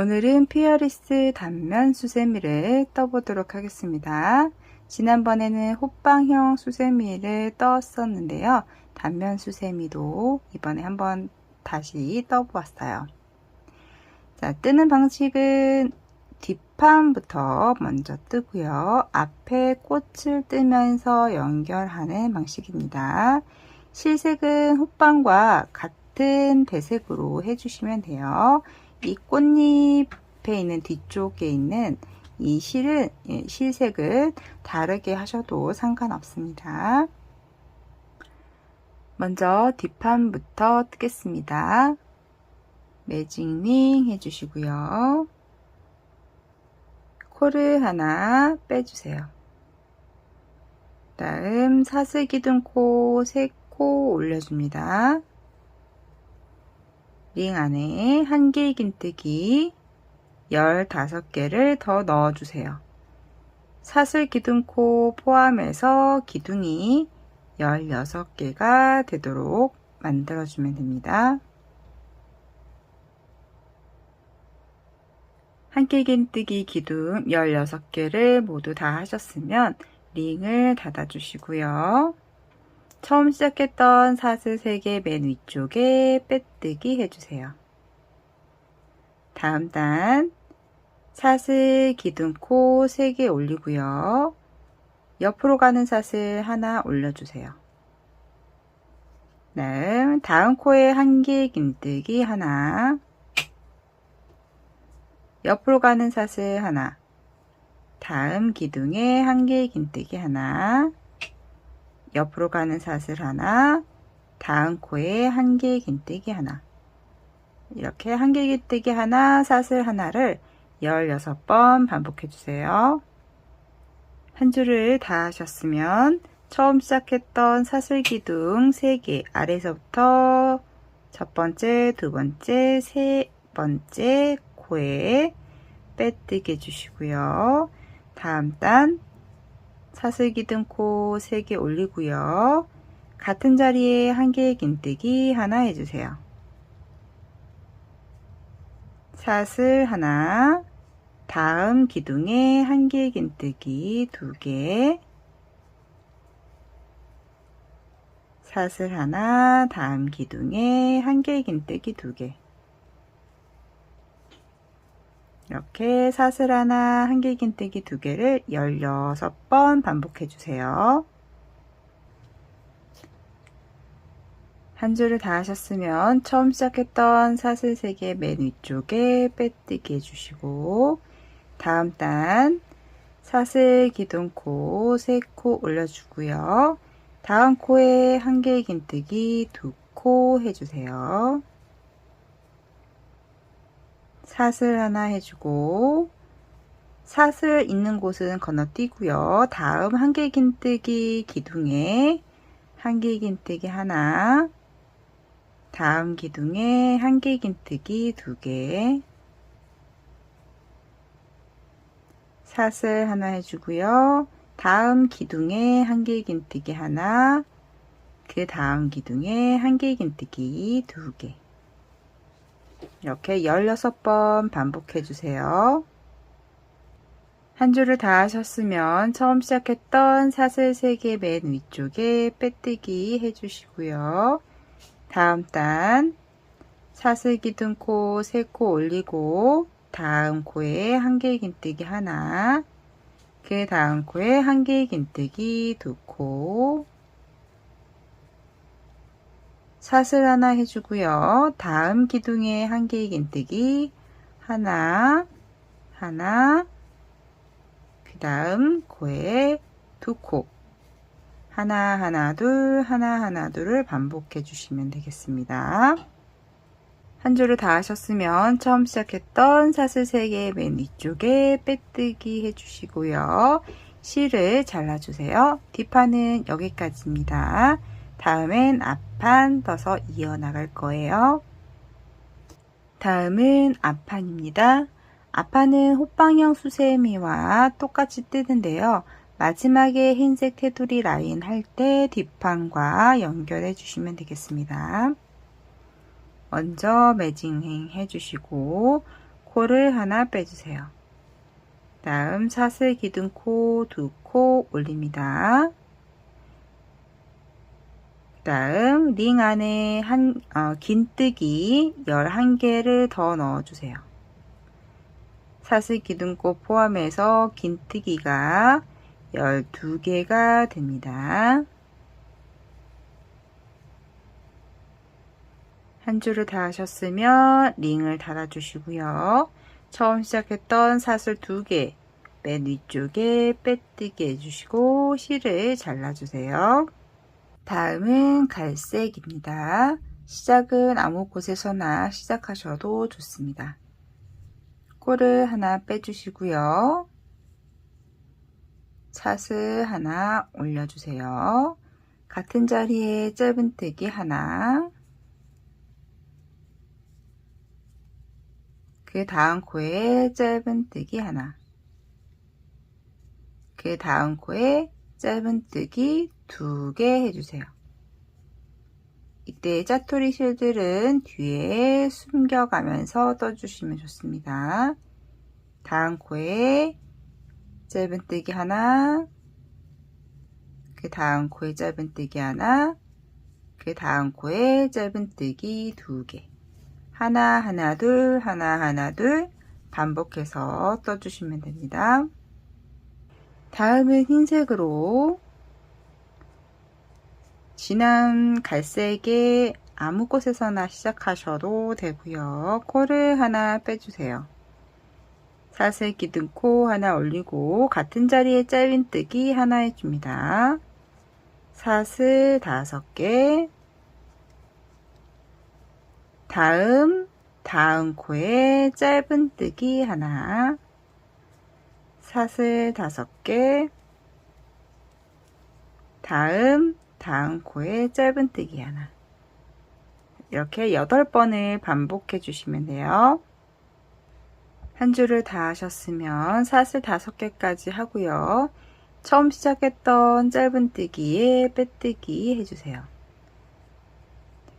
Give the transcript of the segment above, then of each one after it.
오늘은 피어리스 단면 수세미를 떠보도록 하겠습니다. 지난번에는 호빵형 수세미를 떴었는데요. 단면 수세미도 이번에 한번 다시 떠보았어요. 자, 뜨는 방식은 뒷판부터 먼저 뜨고요. 앞에 꽃을 뜨면서 연결하는 방식입니다. 실색은 호빵과 같은 배색으로 해주시면 돼요. 이 꽃잎에 있는 뒤쪽에 있는 이 실은 예, 실색을 다르게 하셔도 상관없습니다. 먼저 뒷판부터 뜨겠습니다. 매직링 해주시고요. 코를 하나 빼주세요. 다음 사슬 기둥코 3코 올려줍니다. 링 안에 한길 긴뜨기 15개를 더 넣어주세요. 사슬 기둥코 포함해서 기둥이 16개가 되도록 만들어주면 됩니다. 한길 긴뜨기 기둥 16개를 모두 다 하셨으면 링을 닫아주시고요. 처음 시작했던 사슬 3개 맨 위쪽에 빼뜨기 해주세요. 다음 단 사슬 기둥코 3개 올리고요. 옆으로 가는 사슬 하나 올려주세요. 다음 다음 코에 한길 긴뜨기 하나 옆으로 가는 사슬 하나 다음 기둥에 한길 긴뜨기 하나 옆으로 가는 사슬 하나, 다음 코에 한 개 긴뜨기 하나. 이렇게 한 개 긴뜨기 하나, 사슬 하나를 16번 반복해 주세요. 한 줄을 다 하셨으면 처음 시작했던 사슬 기둥 3개 아래서부터 첫 번째, 두 번째, 세 번째 코에 빼뜨기 해주시고요. 다음 단 사슬 기둥 코 3개 올리고요. 같은 자리에 한 개의 긴뜨기 하나 해주세요. 사슬 하나, 다음 기둥에 한 개의 긴뜨기 두 개, 사슬 하나, 다음 기둥에 한 개의 긴뜨기 두 개. 이렇게 사슬 하나, 한길긴뜨기 두 개를 16번 반복해 주세요. 한 줄을 다 하셨으면 처음 시작했던 사슬 3개 맨 위쪽에 빼뜨기 해주시고 다음 단 사슬 기둥코 3코 올려주고요. 다음 코에 한길 긴뜨기 2코 해주세요. 사슬 하나 해주고 사슬 있는 곳은 건너뛰고요. 다음 한길 긴뜨기 기둥에 한길 긴뜨기 하나 다음 기둥에 한길 긴뜨기 두개 사슬 하나 해주고요. 다음 기둥에 한길 긴뜨기 하나 그 다음 기둥에 한길 긴뜨기 두개 이렇게 16번 반복해 주세요. 한 줄을 다 하셨으면 처음 시작했던 사슬 3개 맨 위쪽에 빼뜨기 해주시고요. 다음 단 사슬 기둥 코 3코 올리고 다음 코에 한길 긴뜨기 하나 그 다음 코에 한길 긴뜨기 2코 사슬 하나 해주고요. 다음 기둥에 한 개의 긴뜨기 하나, 하나, 그 다음 코에 두 코, 하나, 하나, 둘, 하나, 하나, 둘을 반복해 주시면 되겠습니다. 한 줄을 다 하셨으면 처음 시작했던 사슬 3개 맨 위쪽에 빼뜨기 해주시고요. 실을 잘라주세요. 뒷판은 여기까지입니다. 다음엔 앞판 떠서 이어나갈 거예요. 다음은 앞판입니다. 앞판은 호빵형 수세미와 똑같이 뜨는데요. 마지막에 흰색 테두리 라인 할 때 뒷판과 연결해 주시면 되겠습니다. 먼저 매징행 해주시고 코를 하나 빼주세요. 다음 사슬 기둥코 두 코 올립니다. 다음 링 안에 한, 어, 긴뜨기 11개를 더 넣어주세요. 사슬 기둥코 포함해서 긴뜨기가 12개가 됩니다. 한 줄을 다 하셨으면 링을 달아주시고요. 처음 시작했던 사슬 2개 맨 위쪽에 빼뜨기 해주시고 실을 잘라주세요. 다음은 갈색입니다. 시작은 아무 곳에서나 시작하셔도 좋습니다. 코를 하나 빼주시고요. 차스 하나 올려주세요. 같은 자리에 짧은뜨기 하나 그 다음 코에 짧은뜨기 하나 그 다음 코에 짧은뜨기 두개 해주세요. 이때 짜투리 실들은 뒤에 숨겨가면서 떠주시면 좋습니다. 다음 코에 짧은뜨기 하나 그 다음 코에 짧은뜨기 하나 그 다음 코에 짧은뜨기 두 개 하나 하나 둘 하나 하나 둘 반복해서 떠주시면 됩니다. 다음은 흰색으로 진한 갈색에 아무 곳에서나 시작하셔도 되고요. 코를 하나 빼주세요. 사슬 기둥코 하나 올리고 같은 자리에 짧은뜨기 하나 해줍니다. 사슬 다섯 개 다음 다음 코에 짧은뜨기 하나 사슬 다섯 개 다음 다음 코에 짧은뜨기 하나 이렇게 8번을 반복해 주시면 돼요. 한 줄을 다 하셨으면 사슬 5개까지 하고요. 처음 시작했던 짧은뜨기에 빼뜨기 해주세요.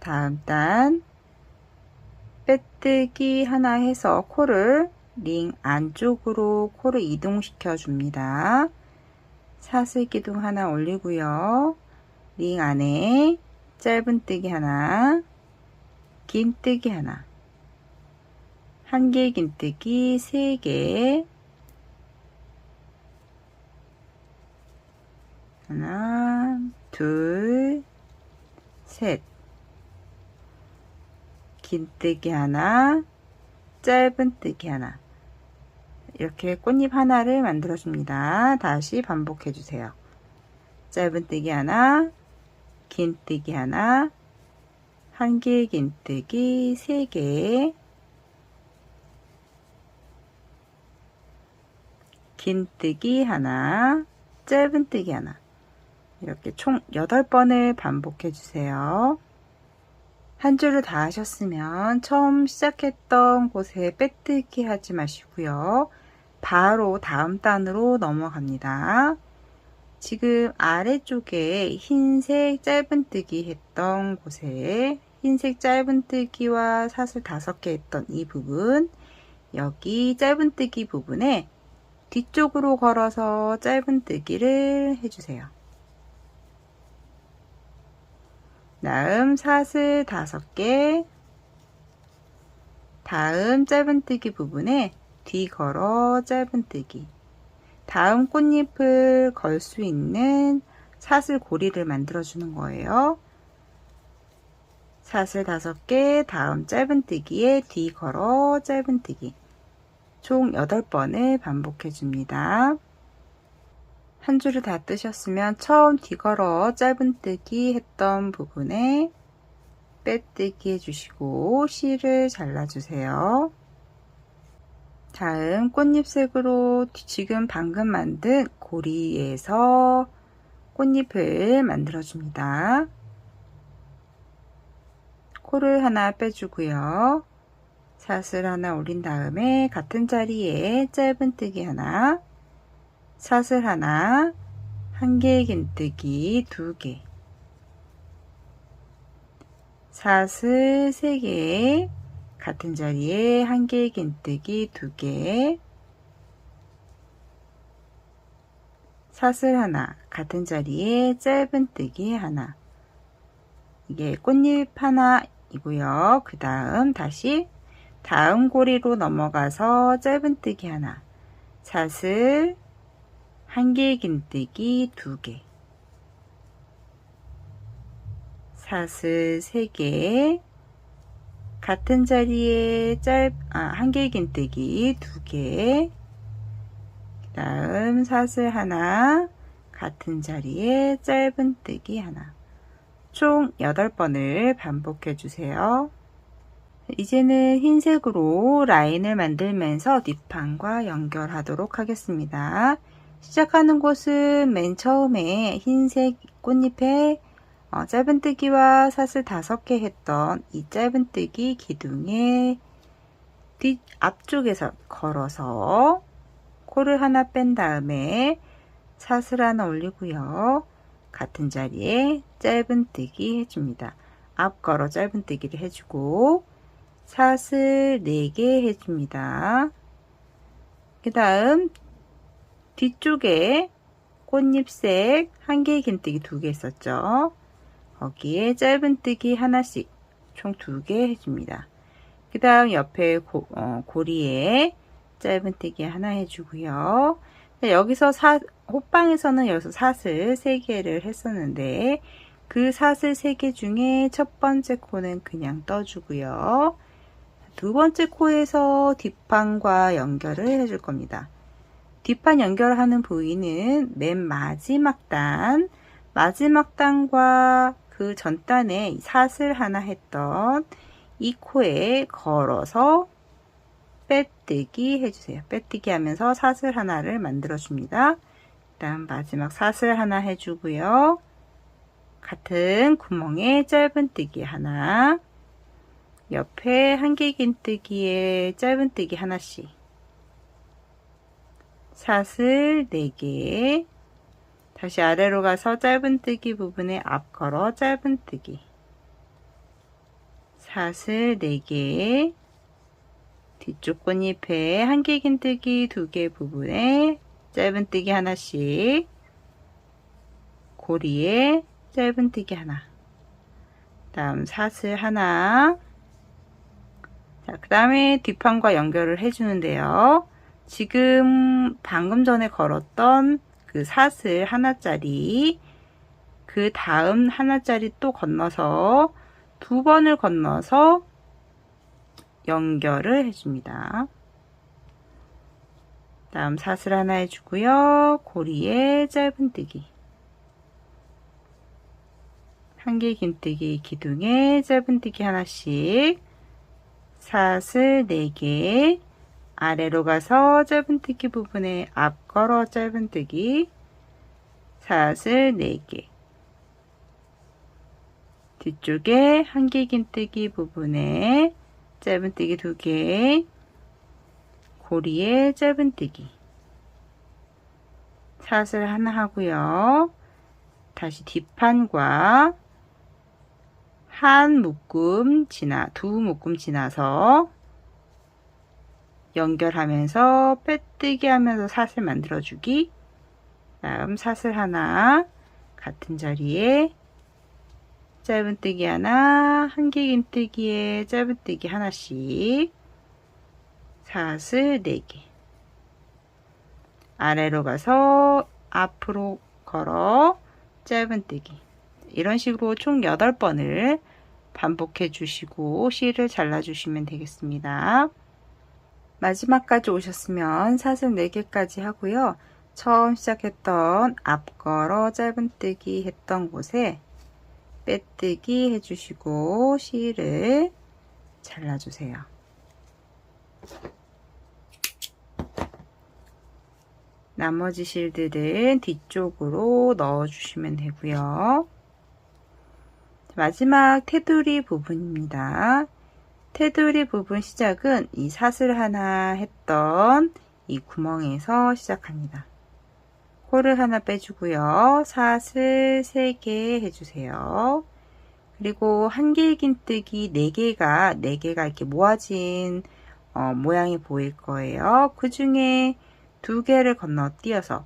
다음 단 빼뜨기 하나 해서 코를 링 안쪽으로 코를 이동시켜 줍니다. 사슬 기둥 하나 올리고요. 링 안에 짧은뜨기 하나, 긴뜨기 하나, 한 개 긴뜨기 세 개, 하나, 둘, 셋, 긴뜨기 하나, 짧은뜨기 하나, 이렇게 꽃잎 하나를 만들어 줍니다. 다시 반복해 주세요. 짧은뜨기 하나, 긴뜨기 하나, 한 개 긴뜨기 세 개, 긴뜨기 하나, 짧은뜨기 하나, 이렇게 총 8번을 반복해 주세요. 한 줄을 다 하셨으면 처음 시작했던 곳에 빼뜨기 하지 마시고요. 바로 다음 단으로 넘어갑니다. 지금 아래쪽에 흰색 짧은뜨기 했던 곳에 흰색 짧은뜨기와 사슬 다섯 개 했던 이 부분 여기 짧은뜨기 부분에 뒤쪽으로 걸어서 짧은뜨기를 해주세요. 다음 사슬 다섯 개 다음 짧은뜨기 부분에 뒤 걸어 짧은뜨기 다음 꽃잎을 걸 수 있는 사슬 고리를 만들어 주는 거예요. 사슬 다섯 개 다음 짧은뜨기에 뒤 걸어 짧은뜨기 총 8번을 반복해 줍니다. 한 줄을 다 뜨셨으면 처음 뒤걸어 짧은뜨기 했던 부분에 빼뜨기 해주시고 실을 잘라주세요. 다음 꽃잎색으로 지금 방금 만든 고리에서 꽃잎을 만들어줍니다. 코를 하나 빼주고요. 사슬 하나 올린 다음에 같은 자리에 짧은뜨기 하나 사슬 하나, 한개 긴뜨기 두 개, 사슬 세 개, 같은 자리에 한 개의 긴뜨기 두 개, 사슬 하나, 같은 자리에 짧은 뜨기 하나. 이게 꽃잎 하나이고요. 그 다음 다시 다음 고리로 넘어가서 짧은 뜨기 하나, 사슬 한 개의 긴뜨기 두 개, 사슬 세 개, 같은 자리에 짧, 아, 한 개의 긴뜨기 두 개, 그 다음 사슬 하나, 같은 자리에 짧은뜨기 하나. 총 8번을 반복해 주세요. 이제는 흰색으로 라인을 만들면서 뒷판과 연결하도록 하겠습니다. 시작하는 곳은 맨 처음에 흰색 꽃잎에 어, 짧은뜨기와 사슬 다섯 개 했던 이 짧은뜨기 기둥의 뒷 앞쪽에서 걸어서 코를 하나 뺀 다음에 사슬 하나 올리고요. 같은 자리에 짧은뜨기 해줍니다. 앞 걸어 짧은뜨기를 해주고 사슬 4개 해줍니다. 그 다음 뒤쪽에 꽃잎색 한 개의 긴뜨기 두 개 있었죠. 거기에 짧은뜨기 하나씩 총 두 개 해줍니다. 그 다음 옆에 고, 어, 고리에 짧은뜨기 하나 해주고요. 여기서 사, 호빵에서는 여기서 사슬 3개를 했었는데 그 사슬 3개 중에 첫 번째 코는 그냥 떠주고요. 두 번째 코에서 뒷판과 연결을 해줄 겁니다. 뒷판 연결하는 부위는 맨 마지막 단, 마지막 단과 그 전단에 사슬 하나 했던 이 코에 걸어서 빼뜨기 해주세요. 빼뜨기 하면서 사슬 하나를 만들어 줍니다. 다음 마지막 사슬 하나 해주고요. 같은 구멍에 짧은뜨기 하나 옆에 한개 긴뜨기에 짧은뜨기 하나씩 사슬 4개 다시 아래로 가서 짧은뜨기 부분에 앞 걸어 짧은뜨기. 사슬 4개. 뒤쪽 꽃잎에 한개 긴뜨기 두개 부분에 짧은뜨기 하나씩. 고리에 짧은뜨기 하나. 다음 사슬 하나. 자, 그 다음에 뒷판과 연결을 해주는데요. 지금 방금 전에 걸었던 그 사슬 하나짜리 그 다음 하나짜리 또 건너서 두 번을 건너서 연결을 해줍니다. 다음 사슬 하나 해주고요. 고리에 짧은뜨기 한 개 긴뜨기 기둥에 짧은뜨기 하나씩 사슬 4개 아래로 가서 짧은뜨기 부분에 앞 걸어 짧은뜨기 사슬 4개 뒤쪽에 한개 긴뜨기 부분에 짧은뜨기 2개 고리에 짧은뜨기 사슬 하나 하고요. 다시 뒷판과 한 묶음 지나 두 묶음 지나서 연결하면서 빼뜨기 하면서 사슬 만들어주기. 다음 사슬 하나 같은 자리에 짧은뜨기 하나 한개 긴뜨기에 짧은뜨기 하나씩 사슬 4개. 아래로 가서 앞으로 걸어 짧은뜨기. 이런 식으로 총 8번을 반복해 주시고 실을 잘라 주시면 되겠습니다. 마지막까지 오셨으면 사슬 4개까지 하고요. 처음 시작했던 앞걸어 짧은뜨기 했던 곳에 빼뜨기 해주시고 실을 잘라주세요. 나머지 실들은 뒤쪽으로 넣어주시면 되고요. 마지막 테두리 부분입니다. 테두리 부분 시작은 이 사슬 하나 했던 이 구멍에서 시작합니다. 코를 하나 빼주고요. 사슬 3개 해주세요. 그리고 한 개의 긴뜨기 네 개가 네 개가 이렇게 모아진 어, 모양이 보일 거예요. 그 중에 두 개를 건너뛰어서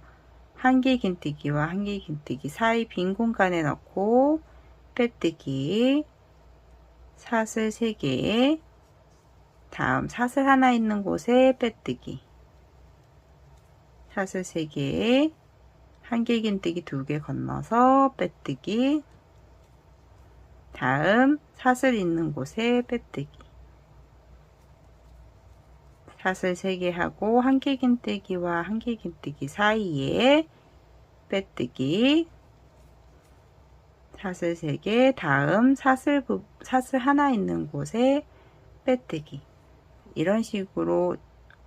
한 개의 긴뜨기와 한 개의 긴뜨기 사이 빈 공간에 넣고 빼뜨기 사슬 3개. 다음 사슬 하나 있는 곳에 빼뜨기. 사슬 3개. 한개 긴뜨기 두개 건너서 빼뜨기. 다음 사슬 있는 곳에 빼뜨기. 사슬 3개 하고 한개 긴뜨기와 한개 긴뜨기 사이에 빼뜨기 사슬 3개 다음 사슬 부, 사슬 하나 있는 곳에 빼뜨기 이런 식으로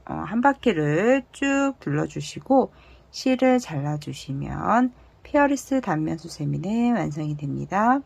어, 한 바퀴를 쭉 둘러주시고 실을 잘라주시면 페어리스 단면 수세미는 완성이 됩니다.